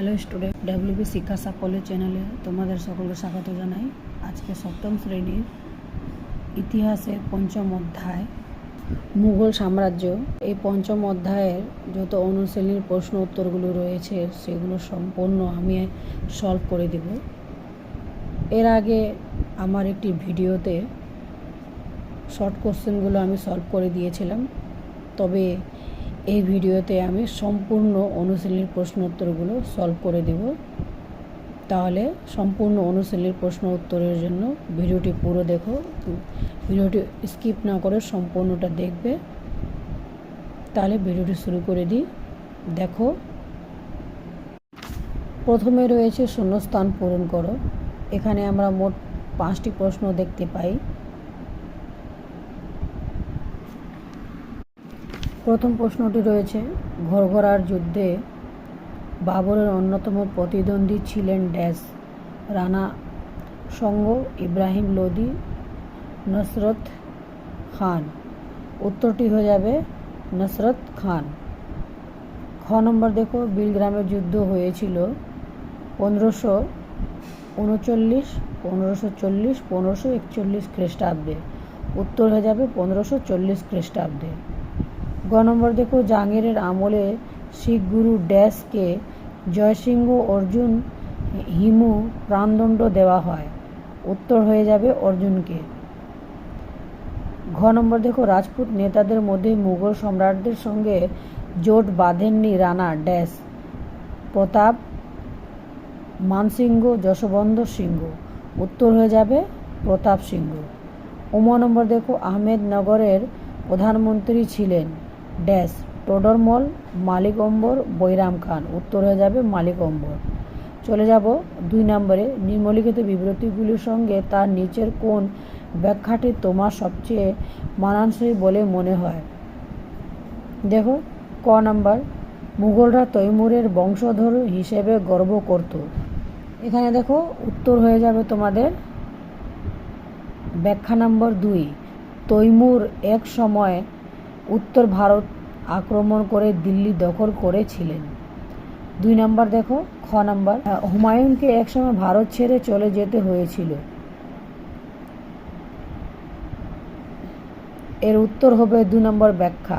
Hello student WB শিক্ষা সাফল্য চ্যানেলে তোমাদের সকলকে স্বাগত জানাই। আজকে সপ্তম শ্রেণির ইতিহাসের পঞ্চম অধ্যায়, মুঘল সাম্রাজ্য। এই পঞ্চম অধ্যায়ের যত অনুশীলনীর প্রশ্ন উত্তরগুলো রয়েছে, সেগুলো সম্পূর্ণ আমি সলভ করে দেব। এর আগে আমার একটি ভিডিওতে শর্ট কোশ্চেনগুলো আমি সলভ করে দিয়েছিলাম। তবে এই ভিডিওতে আমি সম্পূর্ণ অনুশীলনীর প্রশ্ন উত্তরগুলো সলভ করে দেব। তাহলে সম্পূর্ণ অনুশীলনীর প্রশ্ন উত্তরের জন্য ভিডিওটি পুরো দেখো। ভিডিওটি স্কিপ না করে সম্পূর্ণটা দেখবে। তাহলে ভিডিওটি শুরু করে দিই। দেখো। প্রথমে রয়েছে শূন্যস্থান পূরণ করো। এখানে আমরা মোট পাঁচটি প্রশ্ন দেখতে পাই। প্রথম প্রশ্নটি রয়েছে, ঘরঘরার যুদ্ধে বাবরের অন্যতম প্রতিদ্বন্দ্বী ছিলেন ড্যাশ রানা সঙ্গ, ইব্রাহিম লোদি, নসরত খান। উত্তরটি হয়ে যাবে নসরত খান। খ নম্বর দেখো বিলগ্রামের যুদ্ধ হয়েছিল পনেরোশো উনচল্লিশ, পনেরোশো চল্লিশ, পনেরোশো একচল্লিশ খ্রিস্টাব্দে। উত্তর হয়ে যাবে পনেরোশো চল্লিশ খ্রিস্টাব্দে। গ দেখো জাহাঙ্গীরের আমলে শিখ গুরু ড্যাশকে জয়সিংহ অর্জুন হিমু প্রাণদণ্ড দেওয়া হয়। উত্তর হয়ে যাবে অর্জুনকে। ঘ নম্বর দেখো রাজপুত নেতাদের মধ্যে মুঘল সম্রাটদের সঙ্গে জোট বাঁধেননি রানা ড্যাশ প্রতাপ, মানসিংহ যশবন্ত সিংহ। উত্তর হয়ে যাবে প্রতাপ সিংহ। উম নম্বর দেখো আহমেদনগরের প্রধানমন্ত্রী ছিলেন। ড্যাশ টোডরমল মালিক অম্বর, বৈরাম খান। উত্তর হয়ে যাবে মালিক অম্বর। চলে যাব দুই নম্বরে। নিম্নলিখিত বিবৃতিগুলির সঙ্গে তার নিচের কোন ব্যাখ্যাটি তোমার সবচেয়ে মানানসই বলে মনে হয়? দেখো, ক নাম্বার, মুঘলরা তৈমুরের বংশধর হিসেবে গর্ব করত। এখানে দেখো, উত্তর হয়ে যাবে তোমাদের ব্যাখ্যা নম্বর দুই। তৈমুর এক সময় উত্তর ভারত আক্রমণ করে দিল্লি দখল করেছিলেন। দুই নম্বর দেখো, খ নম্বর। হুমায়ুনকে একসময় ভারত ছেড়ে চলে যেতে হয়েছিল। এর উত্তর হবে দু নম্বর ব্যাখ্যা।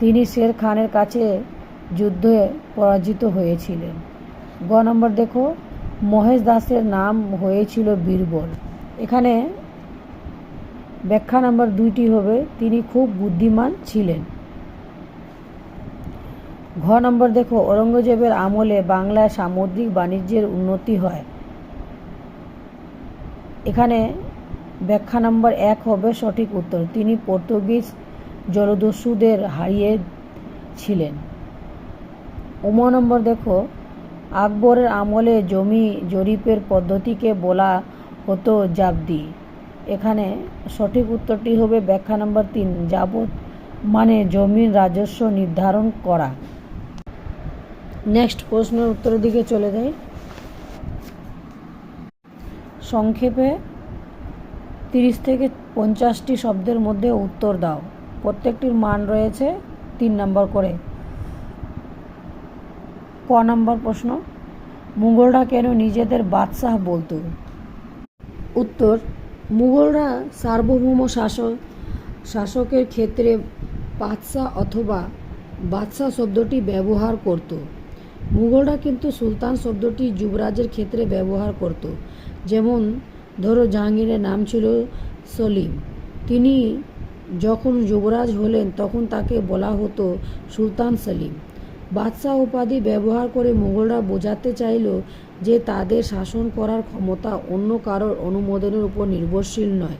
তিনি শের খানের কাছে যুদ্ধে পরাজিত হয়েছিলেন। গ নম্বর দেখো, মহেশ দাসের নাম হয়েছিল বীরবল। এখানে ব্যাখ্যা নাম্বার দুইটি হবে, তিনি খুব বুদ্ধিমান ছিলেন। ঘ নম্বর দেখো, ঔরঙ্গজেবের আমলে বাংলায় সামুদ্রিক বাণিজ্যের উন্নতি হয়। এখানে ব্যাখ্যা নম্বর এক হবে সঠিক উত্তর, তিনি পর্তুগিজ জলদস্যুদের হারিয়ে ছিলেন। উম নম্বর দেখো, আকবরের আমলে জমি জরিপের পদ্ধতিকে বলা হতো জাবদি এখানে সঠিক উত্তরটি হবে ব্যাখ্যা নম্বর তিন যাবত মানে জমির রাজস্ব নির্ধারণ করা। নেক্সট প্রশ্নের উত্তরের দিকে চলে যাই। সংক্ষেপে তিরিশ থেকে পঞ্চাশটি শব্দের মধ্যে উত্তর দাও। প্রত্যেকটির মান রয়েছে তিন নম্বর করে। ক নম্বর প্রশ্ন, মুঘলরা কেন নিজেদের বাদশাহ বলতো? উত্তর মুঘলরা সার্বভৌম শাসক, শাসকের ক্ষেত্রে বাদশাহ অথবা বাদশাহ শব্দটি ব্যবহার করত। মুঘলরা কিন্তু সুলতান শব্দটি যুবরাজের ক্ষেত্রে ব্যবহার করত। যেমন, ধরো জাহাঙ্গীরের নাম ছিল সলিম। তিনি যখন যুবরাজ হলেন, তখন তাকে বলা হতো সুলতান সলিম। বাদশাহ উপাধি ব্যবহার করে মোগলরা বোঝাতে চাইল যে তাদের শাসন করার ক্ষমতা অন্য কারোর অনুমোদনের উপর নির্ভরশীল নয়।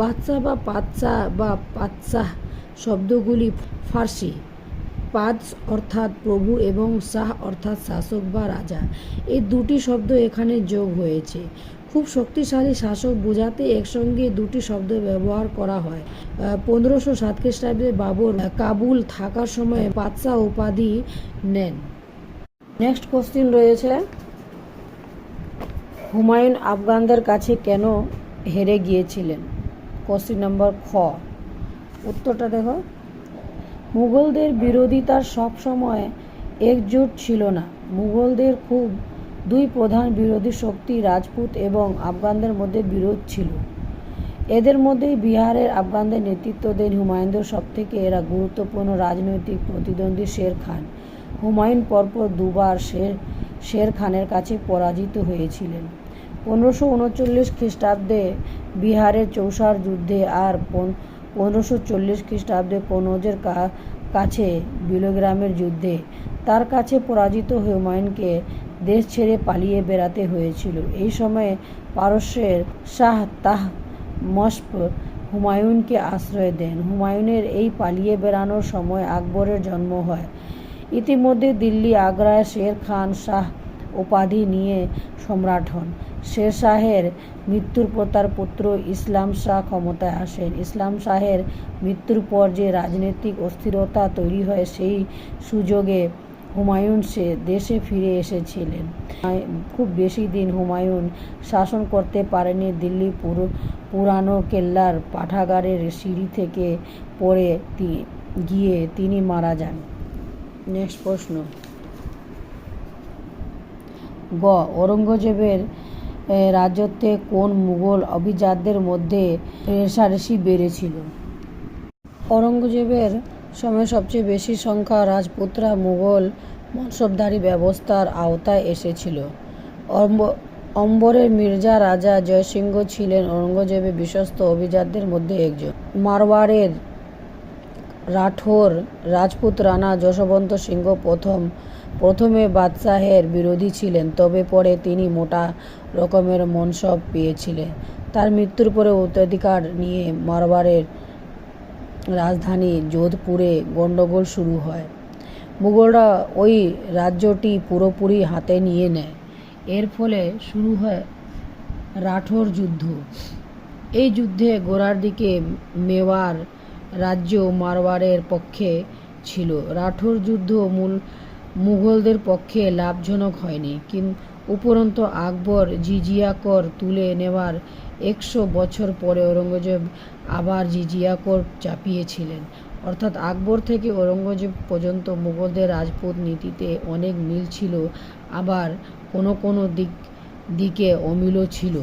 বাদশাহ বা পাতশাহ বা পাতশাহ শব্দগুলি ফার্সি। পাদ অর্থাৎ প্রভু এবং শাহ অর্থাৎ শাসক বা রাজা। এই দুটি শব্দ এখানে যোগ হয়েছে। খুব শক্তিশালী শাসক বোঝাতে একসঙ্গে দুটি শব্দ ব্যবহার করা হয়। পনেরোশো সাত খ্রিস্টাব্দে বাবর কাবুল থাকার সময় বাদশাহ উপাধি নেন। নেক্সট কোশ্চিন রয়েছে, হুমায়ুন আফগানদের কাছে কেন হেরে গিয়েছিলেন? কোশ্চিন নম্বর খ। উত্তরটা দেখো। মুঘলদের বিরোধিতার সবসময় একজোট ছিল না। মুঘলদের খুব দুই প্রধান বিরোধী শক্তি রাজপুত এবং আফগানদের মধ্যে বিরোধ ছিল। এদের মধ্যেই বিহারের আফগানদের নেতৃত্ব দেন হুমায়ুনদের সবথেকে এরা গুরুত্বপূর্ণ রাজনৈতিক প্রতিদ্বন্দ্বী শের খান। হুমায়ুন পরপর দুবার শের শের খানের কাছে পরাজিত হয়েছিলেন। পনেরোশো উনচল্লিশ খ্রিস্টাব্দে বিহারের চৌসার যুদ্ধে আর পনেরোশো চল্লিশ খ্রিস্টাব্দে কনৌজের কাছে বিলগ্রামের যুদ্ধে তার কাছে পরাজিত হুমায়ুনকে দেশ ছেড়ে পালিয়ে বেড়াতে হয়েছিল। এই সময়ে পারস্যের শাহ তাহ মস্প হুমায়ুনকে আশ্রয় দেন। হুমায়ুনের এই পালিয়ে বেড়ানোর সময় আকবরের জন্ম হয়। ইতিমধ্যে দিল্লি আগ্রায় শের খান শাহ উপাধি নিয়ে সম্রাট হন। শের শাহের মৃত্যুর পর তার পুত্র ইসলাম শাহ ক্ষমতায় আসেন। ইসলাম শাহের মৃত্যুর পর যে রাজনৈতিক অস্থিরতা তৈরি হয়, সেই সুযোগে হুমায়ুন সে দেশে ফিরে এসেছিলেন। খুব বেশি দিন হুমায়ুন শাসন করতে পারেনি দিল্লি পুরো, পুরানো কেল্লার পাঠাগারের সিঁড়ি থেকে পড়ে গিয়ে তিনি মারা যান। নেক্সট প্রশ্ন। গ, ঔরঙ্গজেবের রাজত্বে কোন মুঘল অভিজাতদের মধ্যে রেষারেষি বেড়েছিল? ঔরঙ্গজেবের সময় সবচেয়ে বেশি সংখ্যা রাজপুতরা মুঘল মনসবদারি ব্যবস্থার আওতায় এসেছিল। অম্ব- অম্বরের মির্জা রাজা জয়সিংহ ছিলেন ঔরঙ্গজেবের বিশ্বস্ত অভিজাতদের মধ্যে একজন। মারওয়ারের রাঠোর রাজপুত রানা যশবন্ত সিংহ প্রথম, প্রথমে বাদশাহের বিরোধী ছিলেন, তবে পরে তিনি মোটা রকমের মনসব পেয়েছিলেন। তার মৃত্যুর পরে উত্তরাধিকার নিয়ে মারওয়াড়ের রাজধানী যোধপুরে গণ্ডগোল শুরু হয়। মুঘলরা ওই রাজ্যটি পুরোপুরি হাতে নিয়ে নেয়। এর ফলে শুরু হয় রাঠোর যুদ্ধ। এই যুদ্ধে গোড়ার দিকে মেওয়ার রাজ্য মারওয়ারের পক্ষে ছিল। রাঠোর যুদ্ধ মূল মুঘলদের পক্ষে লাভজনক হয়নি, কিন উপরন্ত আকবর জিজিয়া কর তুলে নেওয়ার একশো বছর পরে ঔরঙ্গজেব আবার জিজিয়া কর চাপিয়েছিলেন। অর্থাৎ আকবর থেকে ঔরঙ্গজেব পর্যন্ত মুঘলদের রাজপুত নীতিতে অনেক মিল ছিল আবার কোনো কোনো দিক দিকে অমিলও ছিল।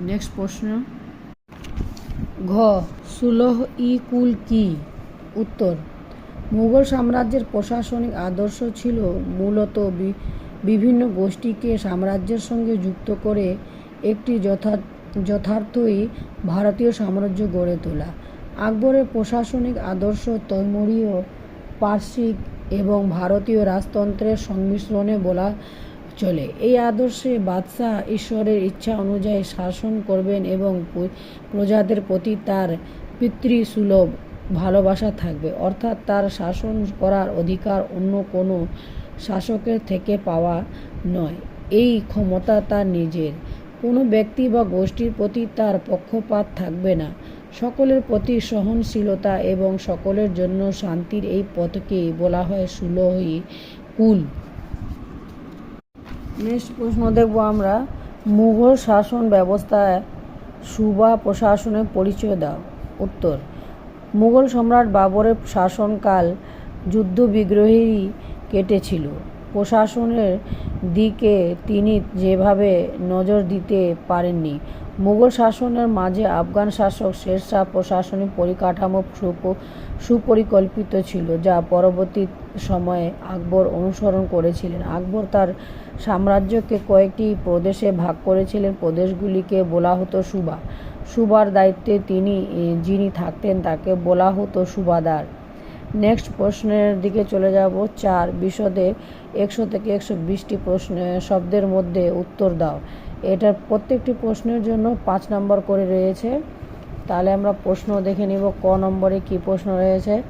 নেক্সট প্রশ্ন। ঘ সুলহ ই কুল কি? উত্তর মুঘল সাম্রাজ্যের প্রশাসনিক আদর্শ ছিল মূলত বি- বিভিন্ন গোষ্ঠীকে সাম্রাজ্যের সঙ্গে যুক্ত করে একটি যথা, যথার্থই ভারতীয় সাম্রাজ্য গড়ে তোলা। আকবরের প্রশাসনিক আদর্শ তৈমুরীয় পার্শ্বিক এবং ভারতীয় রাজতন্ত্রের সংমিশ্রণে বলা চলে। এই আদর্শে বাদশাহ ঈশ্বরের ইচ্ছা অনুযায়ী শাসন করবেন এবং প্রজাদের প্রতি তার পিতৃসুলভ ভালোবাসা থাকবে। অর্থাৎ তার শাসন করার অধিকার অন্য কোনো শাসকের থেকে পাওয়া নয়। এই ক্ষমতা তার নিজের। কোনো ব্যক্তি বা গোষ্ঠীর প্রতি তার পক্ষপাত থাকবে না। সকলের প্রতি সহনশীলতা এবং সকলের জন্য শান্তির এই পথকেই বলা হয় সুলহী কুল। নেক্সট প্রশ্ন দেখব আমরা। মুঘল শাসন ব্যবস্থায় সুবা প্রশাসনের পরিচয় দাও। উত্তর, মুঘল সম্রাট বাবরের শাসনকাল যুদ্ধ বিগ্রহেই কেটেছিল। প্রশাসনের দিকে তিনি যেভাবে নজর দিতে পারেননি। মুঘল শাসনের মাঝে আফগান শাসক শেরশাহ প্রশাসনিক পরিকাঠামো সুপ- সুপরিকল্পিত ছিল, যা পরবর্তী সময়ে আকবর অনুসরণ করেছিলেন। আকবর তার সাম্রাজ্যকে কয়েকটি প্রদেশে ভাগ করেছিলেন। প্রদেশগুলিকে বলা হতো সুবা। সুবার দায়িত্বে তিনি, যিনি থাকতেন, তাকে বলা হতো সুবাদার। নেক্সট প্রশ্নের দিকে চলে যাব চার, বিশদে একশো থেকে একশো বিশটি প্রশ্ন শব্দের মধ্যে উত্তর দাও। এটার প্রত্যেকটি প্রশ্নের জন্য পাঁচ নম্বর করে রয়েছে। তাহলে আমরা প্রশ্ন দেখে নিব, ক নম্বরে কি প্রশ্ন রয়েছে?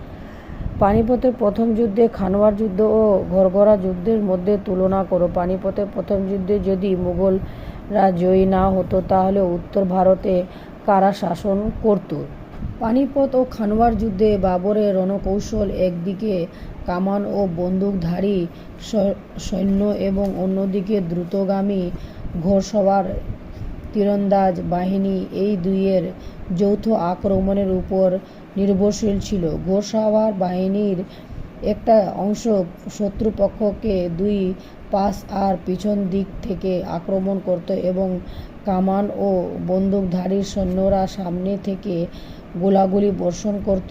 পানিপথের প্রথম যুদ্ধে খানোয়ার যুদ্ধ ও ঘরঘরা যুদ্ধের মধ্যে তুলনা করো। পানিপথের প্রথম যুদ্ধে যদি মুঘলরা জয়ী না হতো, তাহলে উত্তর ভারতে কারা শাসন করত? পানিপথ ও খানোয়ার যুদ্ধে বাবরের রণকৌশল একদিকে, কামান ও বন্দুকধারী সৈন্য এবং অন্যদিকে দ্রুতগামী ঘোড়সওয়ার তীরন্দাজ বাহিনী এই দুইয়ের যৌথ আক্রমণের উপর নির্ভরশীল ছিল। ঘোড়সওয়ার বাহিনীর একটা অংশ শত্রুপক্ষকে দুই পাশ আর পিছন দিক থেকে আক্রমণ করত এবং কামান ও বন্দুকধারী সৈন্যরা সামনে থেকে গোলাগুলি বর্ষণ করত।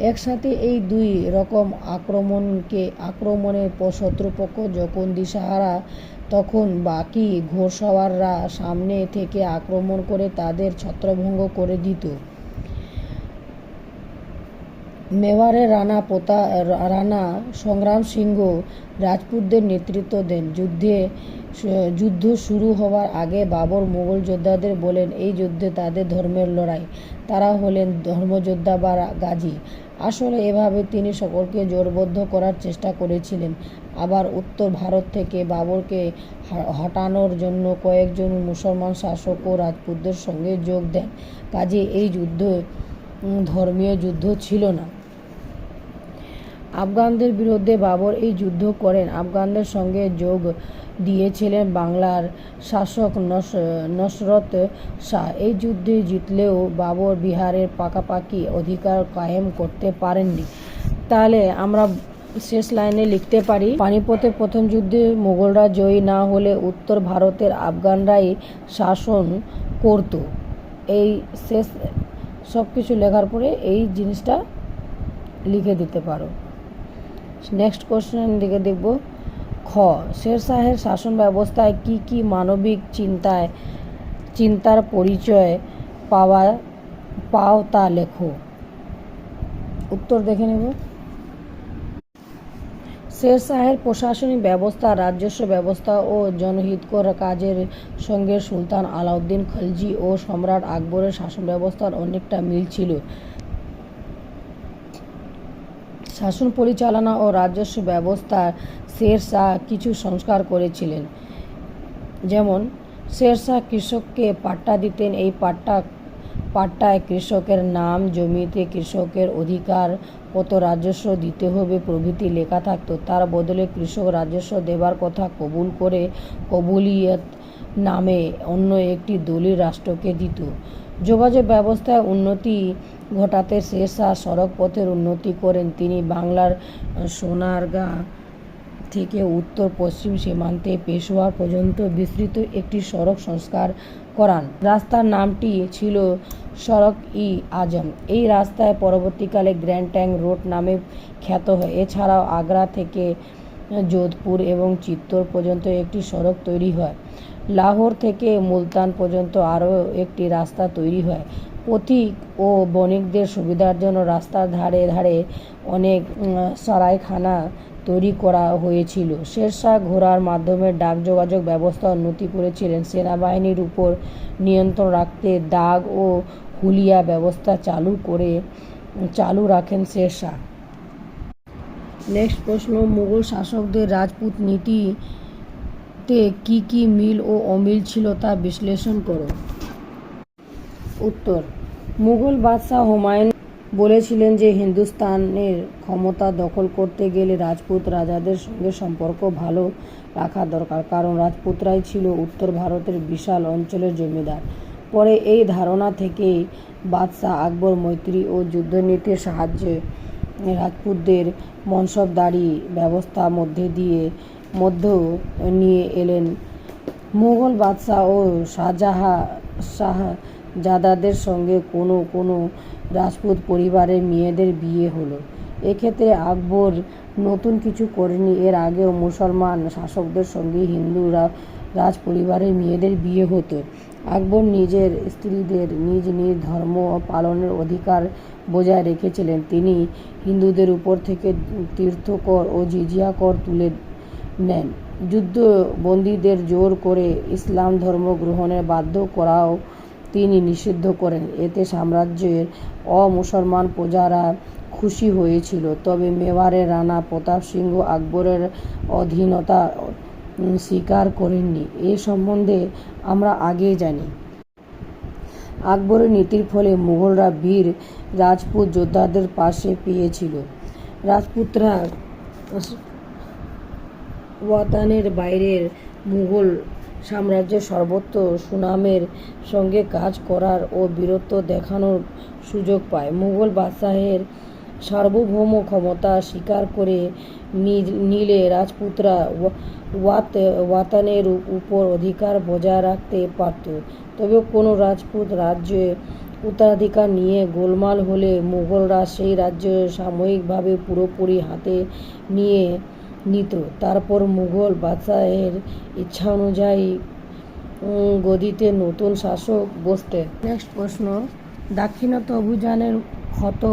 একসাথে এই দুই রকম আক্রমণকে আক্রমণের পর শত্রুপক্ষ যখন দিশাহারা, তখন বাকি ঘোড়সওয়াররা সামনে থেকে আক্রমণ করে তাদের ছত্রভঙ্গ করে দিত। মেওয়ারের রানা পোতা, রানা সংগ্রাম সিংহ রাজপুতদের নেতৃত্ব দেন। যুদ্ধে, যুদ্ধ শুরু হওয়ার আগে বাবর মুঘল যোদ্ধাদের বলেন, এই যুদ্ধে তাদের ধর্মের লড়াই। তারা হলেন ধর্মযোদ্ধা বা গাজী। আসলে এভাবে তিনি সকলকে জোরবদ্ধ করার চেষ্টা করেছিলেন। আবার উত্তর ভারত থেকে বাবরকে হটানোর জন্য কয়েকজন মুসলমান শাসক ও রাজপুতদের সঙ্গে যোগ দেন। কাজে এই যুদ্ধ, ধর্মীয় যুদ্ধ ছিল না। আফগানদের বিরুদ্ধে বাবর এই যুদ্ধ করেন। আফগানদের সঙ্গে যোগ দিয়েছিলেন বাংলার শাসক নসরত শাহ। এই যুদ্ধে জিতলেও বাবর বিহারের পাকাপাকি অধিকার কায়েম করতে পারেননি। তাহলে আমরা শেষ লাইনে লিখতে পারি, পানিপথে প্রথম যুদ্ধে মুঘলরা জয়ী না হলে উত্তর ভারতের আফগানরাই শাসন করত। এই শেষ সব কিছু লেখার পরে এই জিনিসটা লিখে দিতে পারো। নেক্সট কোশ্চেন দিকে দেখব। খ, শের শাহের শাসন ব্যবস্থায় কি কি মানবিক চিন্তায়, চিন্তার পরিচয় পাওয়া, পাও তা লেখো। উত্তর দেখে নেব। শের শাহের প্রশাসনিক ব্যবস্থা, রাজস্ব ব্যবস্থা ও জনহিতকর কাজের সঙ্গে সুলতান আলাউদ্দিন খলজি ও সম্রাট আকবরের শাসন ব্যবস্থার অনেকটা মিল ছিল। শাসন পরিচালনা ও রাজস্ব ব্যবস্থা শের শাহ কিছু সংস্কার করেছিলেন। যেমন শের শাহ কৃষককে পাট্টা দিতেন। এই পাট্টা, পাট্টায় কৃষকের নাম, জমিতে কৃষকের অধিকার, কত রাজস্ব দিতে হবে, প্রভৃতি লেখা থাকতো। তার বদলে কৃষক রাজস্ব দেবার কথা কবুল করে কবুলিয়ত নামে অন্য একটি দলিল রাষ্ট্রকে দিত। যোগাযোগ ব্যবস্থায় উন্নতি ঘটাতে শের শাহ সড়ক পথের উন্নতি করেন। তিনি বাংলার সোনারগাঁ থেকে উত্তর পশ্চিম সীমান্তে পেশোয়া পর্যন্ত বিস্তৃত একটি সড়ক সংস্কার করান। রাস্তার নামটি ছিল সড়ক ই আজম। এই রাস্তায় পরবর্তীকালে গ্র্যান্ড ট্যাং রোড নামে খ্যাত হয়। এছাড়াও আগ্রা থেকে যোধপুর এবং চিত্তর পর্যন্ত একটি সড়ক তৈরি হয়। লাহোর থেকে মুলতান পর্যন্ত আরও একটি রাস্তা তৈরি হয়। পথিক ও বণিকদের সুবিধার জন্য রাস্তার ধারে ধারে অনেক সরাইখানা তৈরি করা হয়েছিল। শেরশাহ ঘোড়ার মাধ্যমে ডাক যোগাযোগ ব্যবস্থা উন্নতি করেছিলেন। সেনাবাহিনীর উপর নিয়ন্ত্রণ রাখতে দাগ ও হুলিয়া ব্যবস্থা চালু করে, চালু রাখেন শেরশাহ। নেক্সট প্রশ্ন, মুঘল শাসকদের রাজপুত নীতিতে কি কি মিল ও অমিল ছিল তা বিশ্লেষণ করো। উত্তর, মুঘল বাদশাহ হুমায়ুন বলেছিলেন যে হিন্দুস্তানের ক্ষমতা দখল করতে গেলে রাজপুত রাজাদের সঙ্গে সম্পর্ক ভালো রাখা দরকার, কারণ রাজপুতরাই ছিল উত্তর ভারতের বিশাল অঞ্চলের জমিদার। পরে এই ধারণা থেকেই বাদশাহ আকবর মৈত্রী ও যুদ্ধনীতির সাহায্যে রাজপুতদের মনসবদারি ব্যবস্থা মধ্যে দিয়ে মধ্য নিয়ে এলেন। মুঘল বাদশাহ ও শাহজাহা, শাহজাদাদের সঙ্গে কোনো কোনো রাজপুত পরিবারের মেয়েদের বিয়ে হলো। এক্ষেত্রে আকবর নতুন কিছু করেনি। এর আগেও মুসলমান শাসকদের সঙ্গে হিন্দুরা রাজ পরিবারের মেয়েদের বিয়ে হতো। আকবর নিজের স্ত্রীদের নিজ নিজ ধর্ম পালনের অধিকার বজায় রেখেছিলেন। তিনি হিন্দুদের উপর থেকে তীর্থকর ও জিজিয়া কর তুলে নেন। যুদ্ধবন্দীদের জোর করে ইসলাম ধর্ম গ্রহণের বাধ্য করাও তিনি নিষিদ্ধ করেন। এতে সাম্রাজ্যের অমুসলমান প্রজারা খুশি হয়েছিল। তবে মেওয়ারের রানা প্রতাপ সিংহ আকবরের অধীনতা স্বীকার করেননি। এ সম্বন্ধে আমরা আগেই জানি। আকবরের নীতির ফলে মুঘলরা বীর রাজপুত যোদ্ধাদের পাশে পেয়েছিল। রাজপুতরা ওয়াতানের বাইরের মুঘল সাম্রাজ্যের সর্বত্র সুনামের সঙ্গে কাজ করার ও বীরত্ব দেখানোর সুযোগ পায়। মুঘল বাদশাহের সার্বভৌম ক্ষমতা স্বীকার করে নিলে রাজপুতরা ওয়া- ওয়াত, ওয়াতানের উপর অধিকার বজায় রাখতে পারত। তবে কোনো রাজপুত রাজ্যে উত্তরাধিকার নিয়ে গোলমাল হলে মুঘলরা সেই রাজ্য সাময়িকভাবে পুরোপুরি হাতে নিয়ে নিত। তারপর মুঘল বাদশাহের ইচ্ছা অনুযায়ী গদিতে নতুন শাসক বসতেন নেক্সট প্রশ্ন, দাক্ষিণাত্য অভিযানের ক্ষত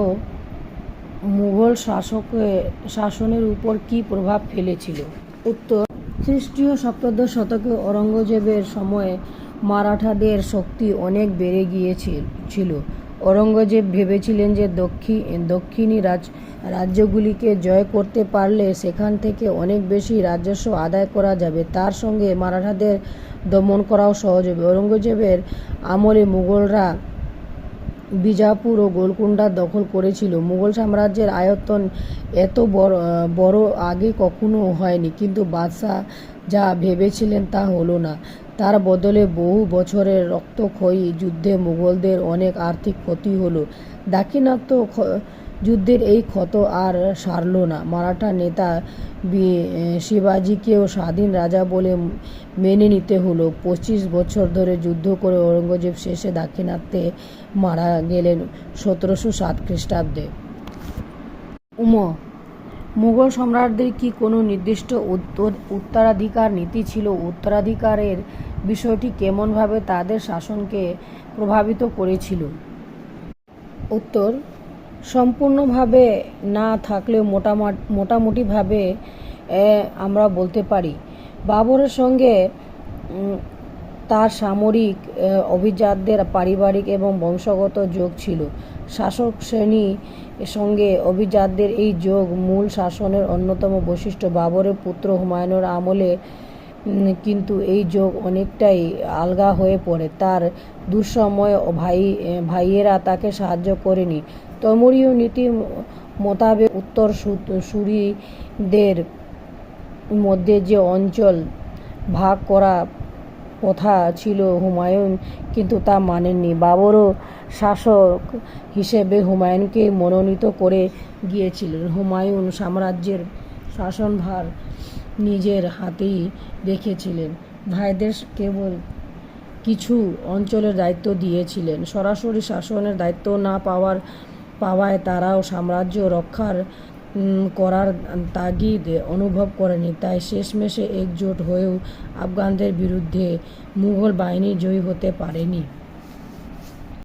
মুঘল শাসকের শাসনের উপর কি প্রভাব ফেলেছিল? উত্তর, খ্রিস্টীয় সপ্তদশ শতকে অরঙ্গজেবের সময়ে মারাঠাদের শক্তি অনেক বেড়ে গিয়েছিল। ছিল অরঙ্গজেব ভেবেছিলেন যে দক্ষিণ দক্ষিণী রাজ, রাজ্যগুলিকে জয় করতে পারলে সেখান থেকে অনেক বেশি রাজস্ব আদায় করা যাবে। তার সঙ্গে মারাঠাদের দমন করাও সহজ হবে। ঔরঙ্গজেবের আমলে মুঘলরা বিজাপুর ও গোলকুন্ডা দখল করেছিল। মুঘল সাম্রাজ্যের আয়তন এত বড় বড় আগে কখনো হয়নি, কিন্তু বাদশাহ যা ভেবেছিলেন তা হলো না। তার বদলে বহু বছরের রক্তক্ষয়ী যুদ্ধে মুঘলদের অনেক আর্থিক ক্ষতি হলো। দাক্ষিণাত্য যুদ্ধের এই ক্ষত আর সারল না। মারাঠা নেতা শিবাজিকেও স্বাধীন রাজা বলে মেনে নিতে হলো। পঁচিশ বছর ধরে যুদ্ধ করে ঔরঙ্গজেব শেষে দাক্ষিণাত্যে মারা গেলেন সতেরোশো সাত খ্রিস্টাব্দে। উম মুঘল সম্রাটদের কি কোনো নির্দিষ্ট উত্তর, উত্তরাধিকার নীতি ছিল? উত্তরাধিকারের বিষয়টি কেমনভাবে তাদের শাসনকে প্রভাবিত করেছিল। উত্তর, সম্পূর্ণভাবে না থাকলেও মোটামুটি মোটামুটিভাবে আমরা বলতে পারি। বাবরের সঙ্গে তার সামরিক অভিজাতদের পারিবারিক এবং বংশগত যোগ ছিল। শাসক শ্রেণি সঙ্গে অভিজাতদের এই যোগ মূল শাসনের অন্যতম বৈশিষ্ট্য। বাবরের পুত্র হুমায়ুনের আমলে কিন্তু এই যোগ অনেকটাই আলগা হয়ে পড়ে। তার দুঃসময় ভাই ভাইয়েরা তাকে সাহায্য করেনি। তৈমুরীয় নীতি মোতাবেক উত্তর সুরিদের মধ্যে যে অঞ্চল ভাগ করা কথা ছিল হুমায়ুন কিন্তু তা মানেননি। বাবরও শাসক হিসেবে হুমায়ুনকে মনোনীত করে গিয়েছিলেন। হুমায়ুন সাম্রাজ্যের শাসনভার নিজের হাতেই রেখেছিলেন ভাইদের কেবল কিছু অঞ্চলের দায়িত্ব দিয়েছিলেন। সরাসরি শাসনের দায়িত্ব না পাওয়ার, পাওয়ায় তারাও সাম্রাজ্য রক্ষার করার তাগিদ অনুভব করেনি। তাই শেষমেশে একজোট হয়েও আফগানদের বিরুদ্ধে মুঘল বাহিনী জয়ী হতে পারেনি।